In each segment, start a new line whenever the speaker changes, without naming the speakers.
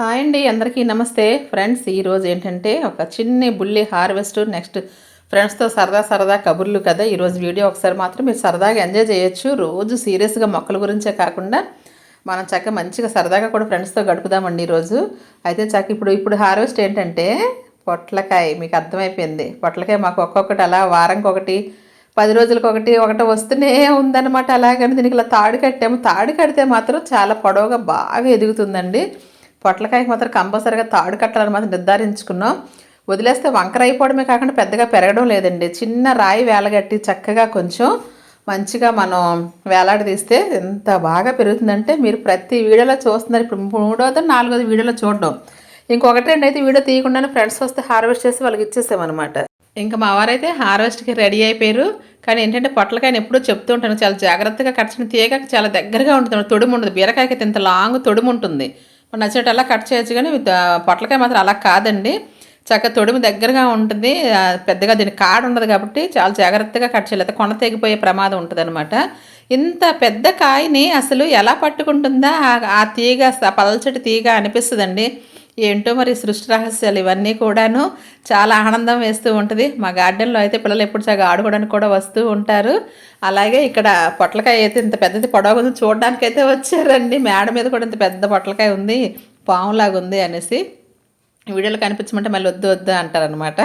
Hi అండి అందరికీ నమస్తే. ఫ్రెండ్స్ ఈరోజు ఏంటంటే ఒక చిన్న బుల్లి హార్వెస్ట్ నెక్స్ట్ ఫ్రెండ్స్తో సరదా సరదా కబుర్లు కదా. ఈరోజు వీడియో ఒకసారి మాత్రం మీరు సరదాగా ఎంజాయ్ చేయొచ్చు. రోజు సీరియస్గా మొక్కల గురించే కాకుండా మనం చక్క మంచిగా సరదాగా కూడా ఫ్రెండ్స్తో గడుపుదామండి ఈరోజు అయితే చక్క ఇప్పుడు ఇప్పుడు హార్వెస్ట్ ఏంటంటే పొట్లకాయ మీకు అర్థమైపోయింది. పొట్లకాయ మాకు ఒక్కొక్కటి అలా వారంకి ఒకటి పది రోజులకు ఒకటి ఒకటి వస్తూనే ఉందన్నమాట. అలాగని దీనికి ఇలా తాడు కట్టాము. తాడు కడితే మాత్రం చాలా పొడవుగా బాగా ఎదుగుతుందండి. పొట్లకాయకి మాత్రం కంపల్సరీగా తాడు కట్టాలని మాత్రం నిర్ధారించుకున్నాం. వదిలేస్తే వంకర అయిపోవడమే కాకుండా పెద్దగా పెరగడం లేదండి. చిన్న రాయి వేలగట్టి చక్కగా కొంచెం మంచిగా మనం వేలాడదీస్తే ఎంత బాగా పెరుగుతుందంటే మీరు ప్రతి వీడియోలో చూస్తున్నారు. ఇప్పుడు మూడోది నాలుగోది వీడియోలో చూడడం. ఇంకొకటి రెండు అయితే వీడియో తీయకుండానే ఫ్రెండ్స్ వస్తే హార్వెస్ట్ చేసి వాళ్ళకి ఇచ్చేసామన్నమాట. ఇంకా మా వారైతే హార్వెస్ట్కి రెడీ అయిపోయారు. కానీ ఏంటంటే పొట్లకాయని ఎప్పుడూ చెప్తూ ఉంటాను. చాలా జాగ్రత్తగా కట్టిన తీయగా చాలా దగ్గరగా ఉంటుంది తొడుము ఉండదు బీరకాయకి అయితే ఇంత లాంగ్ తొడుము ఉంటుంది మనం నచ్చినట్టు కట్ చేయొచ్చు కానీ పొట్లకాయ మాత్రం అలా కాదండి. చక్క తొడిమి దగ్గరగా ఉంటుంది. పెద్దగా దీని కాడ ఉండదు కాబట్టి చాలా జాగ్రత్తగా కట్ చేయాలి. కొండ కొన తెగిపోయే ప్రమాదం ఉంటుంది అనమాట ఇంత పెద్ద కాయని అసలు ఎలా పట్టుకుంటుందా? ఆ- తీగ పలచటి తీగ అనిపిస్తుందండి. ఏంటో మరి సృష్టి రహస్యాలు ఇవన్నీ కూడాను చాలా ఆనందం వేస్తూ ఉంటుంది. మా గార్డెన్లో అయితే పిల్లలు ఎప్పుడు చక్కగా ఆడుకోవడానికి కూడా వస్తూ ఉంటారు. అలాగే ఇక్కడ పొట్లకాయ అయితే ఇంత పెద్దది పొడవు ఉంది చూడడానికి అయితే వచ్చారండి. మేడ మీద కూడా ఇంత పెద్ద పొట్లకాయ ఉంది పాములాగా ఉంది అనేసి వీడియోలో కనిపించమంటే మళ్ళీ వద్దు వద్దు అంటారనమాట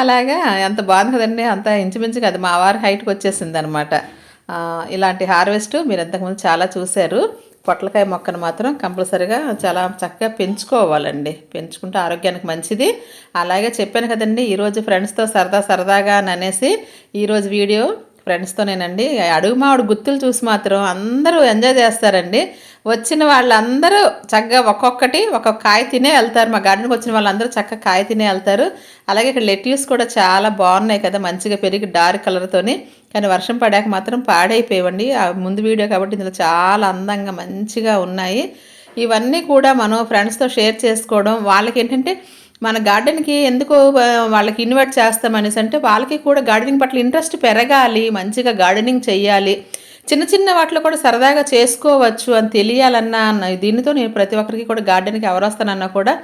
అలాగా ఎంత బాగుంది కదండి అంత ఇంచుమించుగా అది మా వారి హైట్కి వచ్చేసింది అనమాట ఇలాంటి హార్వెస్ట్ మీరు ఇంతకుముందు చాలా చూశారు. పొట్లకాయ మొక్కను మాత్రం కంపల్సరీగా చాలా చక్కగా పెంచుకోవాలండి. పెంచుకుంటే ఆరోగ్యానికి మంచిది. అలాగే చెప్పాను కదండి ఈరోజు ఫ్రెండ్స్తో సరదా సరదాగా అని అనేసి ఈరోజు వీడియో ఫ్రెండ్స్తోనేనండి. అడుగు మావిడ గుత్తులు చూసి మాత్రం అందరూ ఎంజాయ్ చేస్తారండి. వచ్చిన వాళ్ళందరూ చక్కగా ఒక్కొక్కటి ఒక్కొక్క కాయ తినే వెళ్తారు. మా గార్డెన్కి వచ్చిన వాళ్ళందరూ చక్కగా కాయ తినే వెళ్తారు. అలాగే ఇక్కడ లెట్యూస్ కూడా చాలా బాగున్నాయి కదా మంచిగా పెరిగి డార్క్ కలర్తోని కానీ వర్షం పడాక మాత్రం పాడైపోయేవండి. ఆ ముందు వీడియో కాబట్టి ఇందులో చాలా అందంగా మంచిగా ఉన్నాయి. ఇవన్నీ కూడా మనం ఫ్రెండ్స్తో షేర్ చేసుకోవడం వాళ్ళకి ఏంటంటే మన గార్డెన్కి ఎందుకు వాళ్ళకి ఇన్వైట్ చేస్తామనేసి అంటే వాళ్ళకి కూడా గార్డెనింగ్ పట్ల ఇంట్రెస్ట్ పెరగాలి మంచిగా గార్డెనింగ్ చెయ్యాలి. చిన్న చిన్న వాటిలో కూడా సరదాగా చేసుకోవచ్చు అని తెలియాలన్నా అన్న దీనితో నేను ప్రతి ఒక్కరికి కూడా గార్డెన్కి ఎవరు వస్తానన్నా కూడా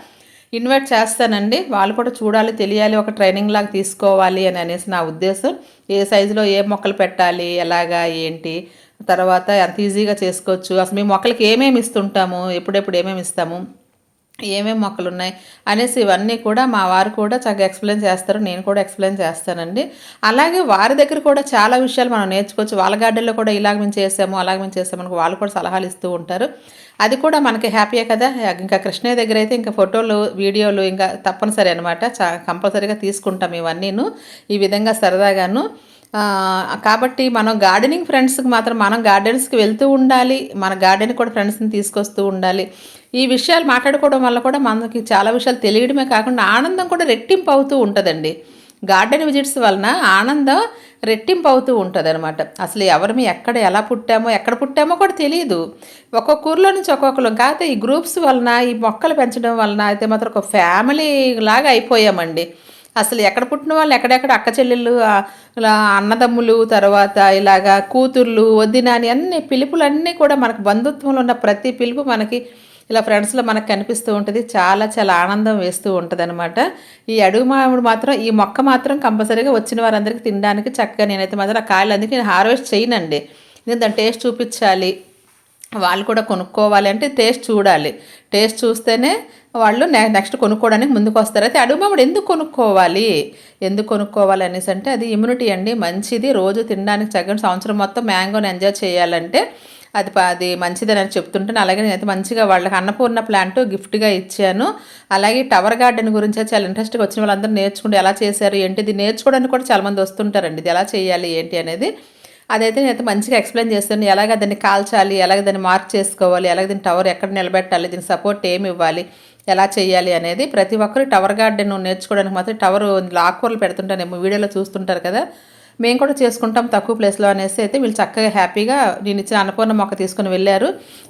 ఇన్వైట్ చేస్తానండి. వాళ్ళు కూడా చూడాలి తెలియాలి ఒక ట్రైనింగ్ లాగా తీసుకోవాలి అని అనేసి నా ఉద్దేశం. ఏ సైజులో ఏ మొక్కలు పెట్టాలి ఎలాగా ఏంటి తర్వాత ఎంత ఈజీగా చేసుకోవచ్చు. అసలు మీ మొక్కలకి ఏమేమి ఇస్తుంటాము ఎప్పుడెప్పుడు ఏమేమి ఇస్తాము? ఏమేమి మొక్కలు ఉన్నాయి అనేసి ఇవన్నీ కూడా మా వారు కూడా చక్కగా ఎక్స్ప్లెయిన్ చేస్తారు. నేను కూడా ఎక్స్ప్లెయిన్ చేస్తానండి. అలాగే వారి దగ్గర కూడా చాలా విషయాలు మనం నేర్చుకోవచ్చు. వాళ్ళ గార్డెన్లో కూడా ఇలాగ మేము చేసాము అలాగ మేము చేసాము మనకు వాళ్ళు కూడా సలహాలు ఇస్తూ ఉంటారు. అది కూడా మనకి హ్యాపీయే కదా. ఇంకా కృష్ణయ్య దగ్గర అయితే ఇంకా ఫోటోలు వీడియోలు ఇంకా తప్పనిసరి అనమాట చా కంపల్సరీగా తీసుకుంటాం ఇవన్నీను. ఈ విధంగా సరదాగాను. కాబట్టి మనం గార్డెనింగ్ ఫ్రెండ్స్కి మాత్రం మనం గార్డెన్స్కి వెళ్తూ ఉండాలి. మన గార్డెన్ కూడా ఫ్రెండ్స్ని తీసుకొస్తూ ఉండాలి. ఈ విషయాలు మాట్లాడుకోవడం వల్ల కూడా మనకి చాలా విషయాలు తెలియడమే కాకుండా ఆనందం కూడా రెట్టింపు అవుతూ ఉంటుందండి. గార్డెన్ విజిట్స్ వలన ఆనందం రెట్టింపు అవుతూ ఉంటుంది అనమాట అసలు ఎవరిమి ఎక్కడ ఎలా పుట్టామో ఎక్కడ పుట్టామో కూడా తెలియదు. ఒక్కొక్క ఊర్లో నుంచి ఒక్కొక్కరు కాకపోతే ఈ గ్రూప్స్ వలన ఈ మొక్కలు పెంచడం వలన అయితే మాత్రం ఒక ఫ్యామిలీ లాగా అయిపోయామండి. అసలు ఎక్కడ పుట్టిన వాళ్ళు ఎక్కడెక్కడ అక్క చెల్లెళ్ళు ఇలా అన్నదమ్ములు తర్వాత ఇలాగా కూతుర్లు వదిన అని అన్ని పిలుపులు అన్నీ కూడా మనకు బంధుత్వంలో ఉన్న ప్రతి పిలుపు మనకి ఇలా ఫ్రెండ్స్లో మనకు కనిపిస్తూ ఉంటుంది. చాలా చాలా ఆనందం వేస్తూ ఉంటుంది అనమాట ఈ అడుగు మామిడి మాత్రం ఈ మొక్క మాత్రం కంపల్సరీగా వచ్చిన వారందరికీ తినడానికి చక్కగా నేనైతే మాత్రం ఆ కాయలు అందుకే నేను హార్వెస్ట్ చేయనండి. నేను దాని టేస్ట్ చూపించాలి. వాళ్ళు కూడా కొనుక్కోవాలి అంటే టేస్ట్ చూడాలి. టేస్ట్ చూస్తేనే వాళ్ళు నెక్స్ట్ కొనుక్కోవడానికి ముందుకు వస్తారు. అయితే అడుగు ఎందుకు కొనుక్కోవాలి? ఎందుకు కొనుక్కోవాలి అనేసి అంటే అది ఇమ్యూనిటీ అండి. మంచిది. రోజు తినడానికి చక్కని సంవత్సరం మొత్తం మ్యాంగోని ఎంజాయ్ చేయాలంటే అది అది మంచిదని అని చెప్తుంటాను. అలాగే నేనైతే మంచిగా వాళ్ళకి అన్నపూర్ణ ప్లాంట్ గిఫ్ట్గా ఇచ్చాను. అలాగే టవర్ గార్డెన్ గురించి చాలా ఇంట్రెస్ట్గా వచ్చిన వాళ్ళందరూ నేర్చుకుంటే ఎలా చేశారు ఏంటి ఇది నేర్చుకోవడానికి కూడా చాలామంది వస్తుంటారండి. ఇది ఎలా చేయాలి ఏంటి అనేది. అదైతే నేనైతే మంచిగా ఎక్స్ప్లెయిన్ చేస్తాను. ఎలాగ దాన్ని కాల్చాలి ఎలాగ దాన్ని మార్క్ చేసుకోవాలి ఎలాగ దీన్ని టవర్ ఎక్కడ నిలబెట్టాలి దీని సపోర్ట్ ఏమి ఇవ్వాలి ఎలా చేయాలి అనేది ప్రతి ఒక్కరు టవర్ గార్డెన్ నేర్చుకోవడానికి మాత్రం టవర్ ఆకుకూరలు పెడుతుంటానేమో వీడియోలో చూస్తుంటారు కదా. మేము కూడా చేసుకుంటాం తక్కువ ప్లేస్లో అనేసి అయితే వీళ్ళు చక్కగా హ్యాపీగా నేను ఇచ్చిన అన్నపూర్ణ మొక్క తీసుకుని వెళ్ళారు.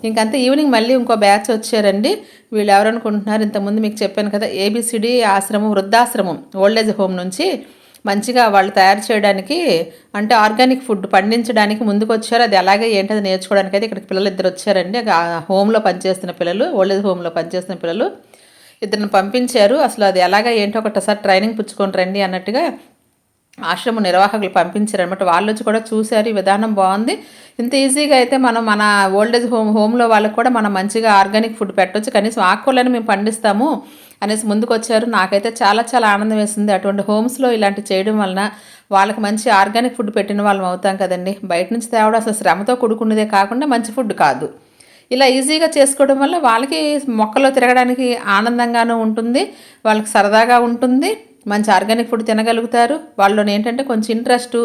ఇంకంతా ఈవినింగ్ మళ్ళీ ఇంకో బ్యాచ్ వచ్చారండి. వీళ్ళు ఎవరనుకుంటున్నారు ఇంతకుముందు మీకు చెప్పాను కదా ఏబిసిడి ఆశ్రమం వృద్ధాశ్రమం ఓల్డ్ ఏజ్ హోమ్ నుంచి మంచిగా వాళ్ళు తయారు చేయడానికి అంటే ఆర్గానిక్ ఫుడ్ పండించడానికి ముందుకు వచ్చారు అది ఎలాగే ఏంటది నేర్చుకోవడానికి అయితే ఇక్కడికి పిల్లలు ఇద్దరు వచ్చారండి. హోమ్లో పనిచేస్తున్న పిల్లలు ఓల్డ్ ఏజ్ హోమ్లో పనిచేస్తున్న పిల్లలు ఇద్దరిని పంపించారు. అసలు అది ఎలాగ ఏంటో ఒకటసారి ట్రైనింగ్ పుచ్చుకొని రండి అన్నట్టుగా ఆశ్రమ నిర్వాహకులు పంపించారు అనమాట వాళ్ళు వచ్చి కూడా చూశారు. ఈ విధానం బాగుంది. ఇంత ఈజీగా అయితే మనం మన ఓల్డేజ్ హోమ్ హోమ్లో వాళ్ళకి కూడా మనం మంచిగా ఆర్గానిక్ ఫుడ్ పెట్టవచ్చు కనీసం ఆకుకూరలను మేము పండిస్తాము. అనేసి ముందుకు వచ్చారు నాకైతే చాలా చాలా ఆనందం వేసింది. అటువంటి హోమ్స్లో ఇలాంటి చేయడం వలన వాళ్ళకి మంచి ఆర్గానిక్ ఫుడ్ పెట్టిన వాళ్ళం అవుతాం కదండి. బయట నుంచి తేవడం అసలు శ్రమతో కూడుకున్నదే కాకుండా మంచి ఫుడ్ కాదు. ఇలా ఈజీగా చేసుకోవడం వల్ల వాళ్ళకి మొక్కలో తిరగడానికి ఆనందంగానూ ఉంటుంది. వాళ్ళకి సరదాగా ఉంటుంది. మంచి ఆర్గానిక్ ఫుడ్ తినగలుగుతారు. వాళ్ళని ఏంటంటే కొంచెం ఇంట్రెస్ట్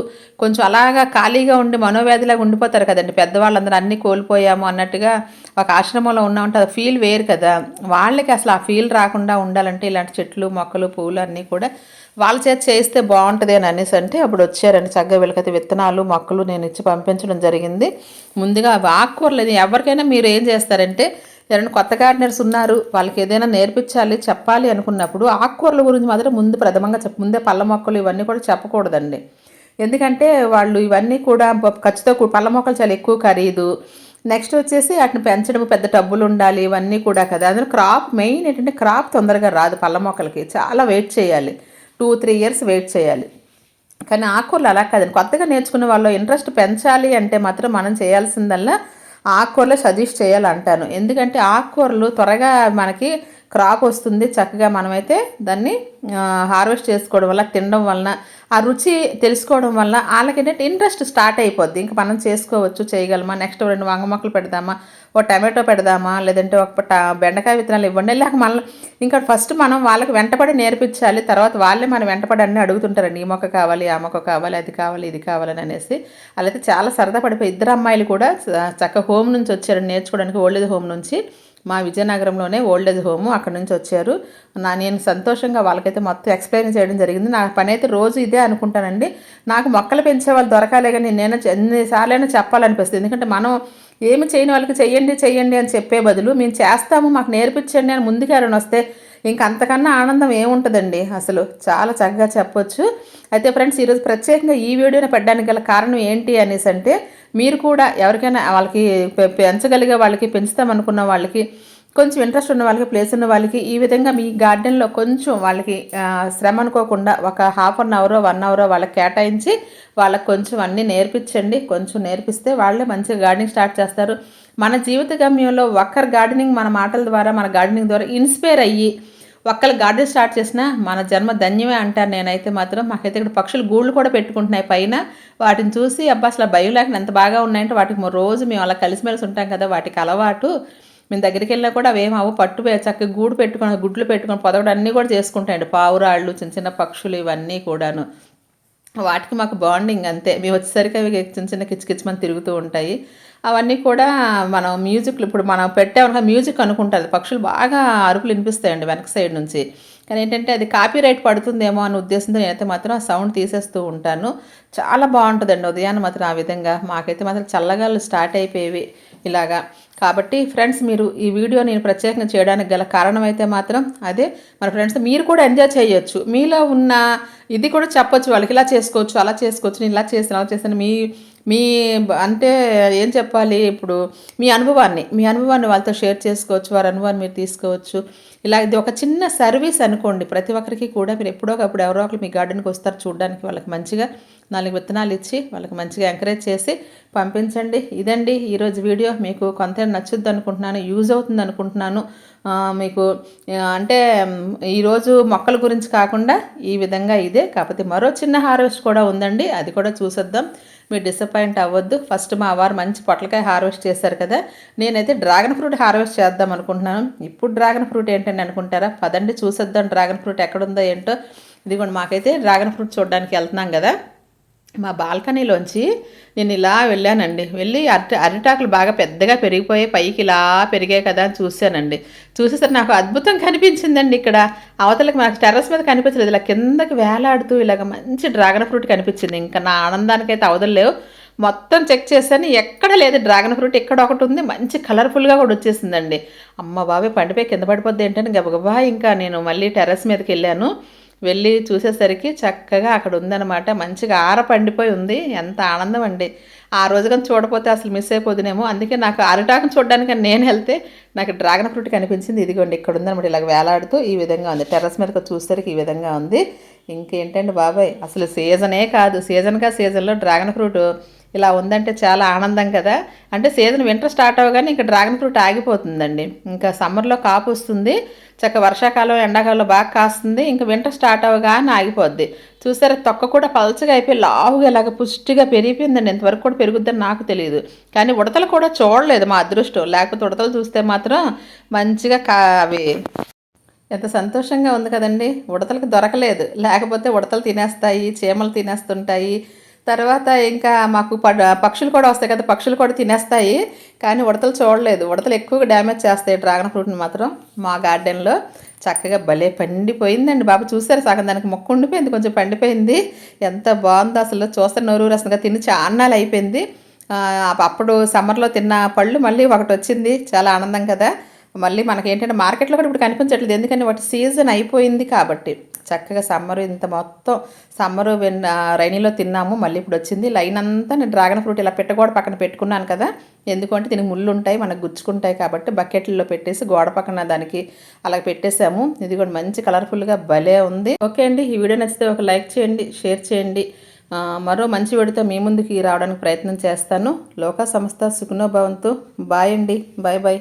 కొంచెం అలాగా ఖాళీగా ఉండి మనోవ్యాధిలాగా ఉండిపోతారు కదండి. పెద్దవాళ్ళందరూ అన్నీ కోల్పోయాము అన్నట్టుగా ఒక ఆశ్రమంలో ఉన్నామంటే అది ఫీల్ వేరు కదా. వాళ్ళకి అసలు ఆ ఫీల్ రాకుండా ఉండాలంటే ఇలాంటి చెట్లు మొక్కలు పువ్వులు అన్నీ కూడా వాళ్ళ చేత చేస్తే బాగుంటుంది అని అనేసి అంటే అప్పుడు వచ్చారండి. చక్కగా వీళ్ళకైతే విత్తనాలు మొక్కలు నేను ఇచ్చి పంపించడం జరిగింది. ముందుగా ఆకుకూరలు ఎవరికైనా మీరు ఏం చేస్తారంటే ఎవరైనా కొత్త గార్డెనర్స్ ఉన్నారు వాళ్ళకి ఏదైనా నేర్పించాలి చెప్పాలి అనుకున్నప్పుడు ఆకుకూరల గురించి మాత్రం ముందు ప్రథమంగా చెప్ప ముందే పళ్ళ మొక్కలు ఇవన్నీ కూడా చెప్పకూడదండి. ఎందుకంటే వాళ్ళు ఇవన్నీ కూడా ఖర్చుతో పళ్ళ మొక్కలు చాలా ఎక్కువ ఖరీదు. నెక్స్ట్ వచ్చేసి వాటిని పెంచడం పెద్ద టబ్బులు ఉండాలి ఇవన్నీ కూడా కదా. అందులో క్రాప్ మెయిన్ ఏంటంటే క్రాప్ తొందరగా రాదు పళ్ళ మొక్కలకి. చాలా వెయిట్ చేయాలి. టూ త్రీ ఇయర్స్ వెయిట్ చేయాలి. కానీ ఆకుకూరలు అలా కాదండి. కొత్తగా నేర్చుకునే వాళ్ళు ఇంట్రెస్ట్ పెంచాలి అంటే మాత్రం మనం చేయాల్సిందల్లా ఆకుకూరలు సజెస్ట్ చేయాలంటాను. ఎందుకంటే ఆకుకూరలు త్వరగా మనకి క్రాప్ వస్తుంది. చక్కగా మనమైతే దాన్ని హార్వెస్ట్ చేసుకోవడం వల్ల తినడం వలన ఆ రుచి తెలుసుకోవడం వల్ల వాళ్ళకి ఏంటంటే ఇంట్రెస్ట్ స్టార్ట్ అయిపోద్ది. ఇంకా మనం చేసుకోవచ్చు చేయగలమా నెక్స్ట్ రెండు వంగ మొక్కలు పెడదామా ఒక టమాటో పెడదామా? లేదంటే ఒక బెండకాయ విత్తనాలు ఇవ్వండి. లేక మళ్ళీ ఇంకా ఫస్ట్ మనం వాళ్ళకి వెంటపడి నేర్పించాలి. తర్వాత వాళ్ళే మనం వెంటపడి అన్నీ అడుగుతుంటారండి ఈ మొక్క కావాలి ఆ మొక్క కావాలి అది కావాలి ఇది కావాలని అనేసి. అలాగే చాలా సరదా పడిపోయి ఇద్దరు అమ్మాయిలు కూడా చక్క హోమ్ నుంచి వచ్చారు. నేర్చుకోవడానికి ఓల్డ్ ఏజ్ హోమ్ నుంచి. మా విజయనగరంలోనే ఓల్డ్ ఏజ్ హోమ్ అక్కడ నుంచి వచ్చారు. నా నేను సంతోషంగా వాళ్ళకైతే మొత్తం ఎక్స్ప్లెయిన్ చేయడం జరిగింది. నా పని అయితే రోజు ఇదే అనుకుంటానండి. నాకు మొక్కలు పెంచే వాళ్ళు దొరకాలే కానీ నేను ఎన్నిసార్లైనా చెప్పాలనిపిస్తుంది. ఎందుకంటే మనం ఏమి చేయని వాళ్ళకి చెయ్యండి చెయ్యండి అని చెప్పే బదులు మేము చేస్తాము మాకు నేర్పించండి అని ముందుకు ఎవరైనా వస్తే ఇంక అంతకన్నా ఆనందం ఏముంటుందండి? అసలు చాలా చక్కగా చెప్పొచ్చు. అయితే ఫ్రెండ్స్ ఈరోజు ప్రత్యేకంగా ఈ వీడియోని పెట్టడానికి గల కారణం ఏంటి అనేసి అంటే మీరు కూడా ఎవరికైనా వాళ్ళకి పెంచగలిగే వాళ్ళకి పెంచుతామనుకున్న వాళ్ళకి కొంచెం ఇంట్రెస్ట్ ఉన్న వాళ్ళకి ప్లేస్ ఉన్న వాళ్ళకి ఈ విధంగా మీ గార్డెన్లో కొంచెం వాళ్ళకి శ్రమ అనుకోకుండా ఒక హాఫ్ అన్ అవరో వన్ అవరో వాళ్ళకి కేటాయించి వాళ్ళకి కొంచెం అన్నీ నేర్పించండి. కొంచెం నేర్పిస్తే వాళ్ళే మంచిగా గార్డెనింగ్ స్టార్ట్ చేస్తారు. మన జీవిత గమ్యంలో ఒక్కరు గార్డెనింగ్ మన మాటల ద్వారా మన గార్డెనింగ్ ద్వారా ఇన్స్పైర్ అయ్యి ఒక్కరు గార్డెన్ స్టార్ట్ చేసినా మన జన్మ ధన్యమే అంటారు నేనైతే మాత్రం. మాకైతే ఇక్కడ పక్షులు గూళ్ళు కూడా పెట్టుకుంటున్నాయి పైన. వాటిని చూసి అబ్బా అసలు భయం లేకుండా ఎంత బాగా ఉన్నాయంటే వాటికి రోజు మేము అలా కలిసిమెలిసి ఉంటాం కదా వాటికి అలవాటు. మేము దగ్గరికి వెళ్ళినా కూడా అవేమో పట్టు చక్కగా గూడు పెట్టుకొని గుడ్లు పెట్టుకొని పొదవడం అన్నీ కూడా చేసుకుంటాయండి. పావురాళ్ళు చిన్న చిన్న పక్షులు ఇవన్నీ కూడాను. వాటికి మాకు బాండింగ్ అంతే. మేము వచ్చేసరికి అవి చిన్న చిన్న కిచకిచమని తిరుగుతూ ఉంటాయి. అవన్నీ కూడా మనం మ్యూజిక్లు ఇప్పుడు మనం పెట్టామనుకో మ్యూజిక్ అనుకుంటుంది పక్షులు బాగా అరుపులు వినిపిస్తాయండి వెనక సైడ్ నుంచి. కానీ ఏంటంటే అది కాపీ రైట్ పడుతుందేమో అనే ఉద్దేశంతో నేనైతే మాత్రం ఆ సౌండ్ తీసేస్తూ ఉంటాను. చాలా బాగుంటుందండి ఉదయాన్నే మాత్రం ఆ విధంగా. మాకైతే మాత్రం చల్లగాలు స్టార్ట్ అయిపోయేవి ఇలాగా. కాబట్టి ఫ్రెండ్స్ మీరు ఈ వీడియో నేను ప్రత్యేకంగా చేయడానికి గల కారణం అయితే మాత్రం అదే. మన ఫ్రెండ్స్ మీరు కూడా ఎంజాయ్ చేయొచ్చు. మీలో ఉన్న ఇది కూడా చెప్పొచ్చు. వాళ్ళకి ఇలా చేసుకోవచ్చు అలా చేసుకోవచ్చు నేను ఇలా చేస్తాను అలా చేస్తాను. మీ మీ అంటే ఏం చెప్పాలి ఇప్పుడు మీ అనుభవాన్ని మీ అనుభవాన్ని వాళ్ళతో షేర్ చేసుకోవచ్చు వారి అనుభవాన్ని మీరు తీసుకోవచ్చు. ఇలా ఇది ఒక చిన్న సర్వీస్ అనుకోండి. ప్రతి ఒక్కరికి కూడా మీరు ఎప్పుడో ఒకప్పుడు ఎవరో ఒకరు మీ గార్డెన్కి వస్తారు చూడడానికి వాళ్ళకి మంచిగా నాలుగు విత్తనాలు ఇచ్చి వాళ్ళకి మంచిగా ఎంకరేజ్ చేసి పంపించండి. ఇదండి ఈరోజు వీడియో. మీకు కొంత నచ్చుద్ది అనుకుంటున్నాను యూజ్ అవుతుంది అనుకుంటున్నాను. మీకు అంటే ఈరోజు మొక్కల గురించి కాకుండా ఈ విధంగా ఇదే. కాకపోతే మరో చిన్న హార్వెస్ట్ కూడా ఉందండి. అది కూడా చూసేద్దాం. మీరు డిసప్పాయింట్ అవ్వద్దు. ఫస్ట్ మా వారు మంచి పొట్లకాయ హార్వెస్ట్ చేశారు కదా. నేనైతే డ్రాగన్ ఫ్రూట్ హార్వెస్ట్ చేద్దాం అనుకుంటున్నాను. ఇప్పుడు డ్రాగన్ ఫ్రూట్ ఏంటని అనుకుంటారా? పదండి చూసేద్దాం. డ్రాగన్ ఫ్రూట్ ఎక్కడుందో ఏంటో. ఇదిగోండి మాకైతే డ్రాగన్ ఫ్రూట్ చూడడానికి వెళ్తున్నాం కదా. మా బాల్కనీలోంచి నేను ఇలా వెళ్ళానండి. వెళ్ళి అరటి అరిటాకులు బాగా పెద్దగా పెరిగిపోయి పైకి ఇలా పెరిగాయి కదా అని చూశానండి. చూసేసరికి నాకు అద్భుతం కనిపించిందండి ఇక్కడ. అవతలకి నాకు టెర్రస్ మీద కనిపించలేదు. ఇలా కిందకి వేలాడుతూ ఇలాగ మంచి డ్రాగన్ ఫ్రూట్ కనిపించింది. ఇంకా నా ఆనందానికైతే అవదలేవు మొత్తం చెక్ చేశాను. ఎక్కడ లేదు డ్రాగన్ ఫ్రూట్. ఎక్కడ ఒకటి ఉంది. మంచి కలర్ఫుల్గా కూడా వచ్చేసిందండి. అమ్మ బాబే పండిపోయి కింద పడిపోద్ది ఏంటని గబగబా ఇంకా నేను మళ్ళీ టెర్రస్ మీదకి వెళ్ళాను. వెళ్ళి చూసేసరికి చక్కగా అక్కడ ఉందన్నమాట మంచిగా ఆర పండిపోయి ఉంది. ఎంత ఆనందం అండి ఆ రోజు కానీ చూడపోతే అసలు మిస్ అయిపోదునేమో. అందుకే నాకు అరిటాకును చూడడానికి నేను వెళ్తే నాకు డ్రాగన్ ఫ్రూట్ కనిపించింది. ఇదిగోండి ఇక్కడ ఉందన్నమాట ఇలాగ వేలాడుతూ ఈ విధంగా ఉంది. టెర్రస్ మీదకి చూసేసరికి ఈ విధంగా ఉంది. ఇంకేంటండి బాబాయ్? అసలు సీజనే కాదు. సీజన్గా సీజన్లో డ్రాగన్ ఫ్రూట్ ఇలా ఉందంటే చాలా ఆనందం కదా. అంటే సీజన్ వింటర్ స్టార్ట్ అవ్వగానే ఇంకా డ్రాగన్ ఫ్రూట్ ఆగిపోతుందండి. ఇంకా సమ్మర్లో కాపు వస్తుంది. చక్క వర్షాకాలం ఎండాకాలంలో బాగా కాస్తుంది. ఇంకా వింటర్ స్టార్ట్ అవ్వగానే ఆగిపోద్ది. చూసారా తొక్క కూడా పలచగా అయిపోయి లావుగా ఇలాగ పుష్టిగా పెరిగిపోయిందండి. ఇంతవరకు కూడా పెరుగుద్దని నాకు తెలియదు. కానీ ఉడతలు కూడా చూడలేదు మా అదృష్టం. లేకపోతే ఉడతలు చూస్తే మాత్రం మంచిగా కా అవి ఎంత సంతోషంగా ఉంది కదండి. ఉడతలకు దొరకలేదు. లేకపోతే ఉడతలు తినేస్తాయి చీమలు తినేస్తుంటాయి. తర్వాత ఇంకా మాకు పక్షులు కూడా వస్తాయి కదా పక్షులు కూడా తినేస్తాయి. కానీ ఉడతలు చూడలేదు. ఉడతలు ఎక్కువగా డ్యామేజ్ చేస్తాయి డ్రాగన్ ఫ్రూట్ని మాత్రం మా గార్డెన్లో. చక్కగా భలే పండిపోయిందండి బాబు. చూసారు సగం దానికి మొక్క ఉండిపోయింది కొంచెం పండిపోయింది. ఎంత బాగుందో అసలు. చూస్తే నోరు రసంగా తిని చాన్నాళ్ళు అయిపోయింది. అప్పుడు సమ్మర్లో తిన్న పళ్ళు మళ్ళీ ఒకటి వచ్చింది. చాలా ఆనందం కదా. మళ్ళీ మనకి ఏంటంటే మార్కెట్లో కూడా ఇప్పుడు కనిపించట్లేదు. ఎందుకంటే వాటి సీజన్ అయిపోయింది కాబట్టి. చక్కగా సమ్మర్ ఇంత మొత్తం సమ్మర్ వెన్ రైనీలో తిన్నాము. మళ్ళీ ఇప్పుడు వచ్చింది. లైన్ అంతా నేను డ్రాగన్ ఫ్రూట్ ఇలా పెట్టగోడ పక్కన పెట్టుకున్నాను కదా. ఎందుకంటే దీనికి ముళ్ళు ఉంటాయి మనకు గుచ్చుకుంటాయి కాబట్టి బకెట్లలో పెట్టేసి గోడ పక్కన దానికి అలా పెట్టేసాము. ఇది కూడా మంచి కలర్ఫుల్గా భలే ఉంది. ఓకే అండి. ఈ వీడియో నచ్చితే ఒక లైక్ చేయండి షేర్ చేయండి. మరో మంచి వీడితో మీ ముందుకి రావడానికి ప్రయత్నం చేస్తాను. లోక సంస్థ సుఖనోభవంతో బాయ్ అండి. Bye bye.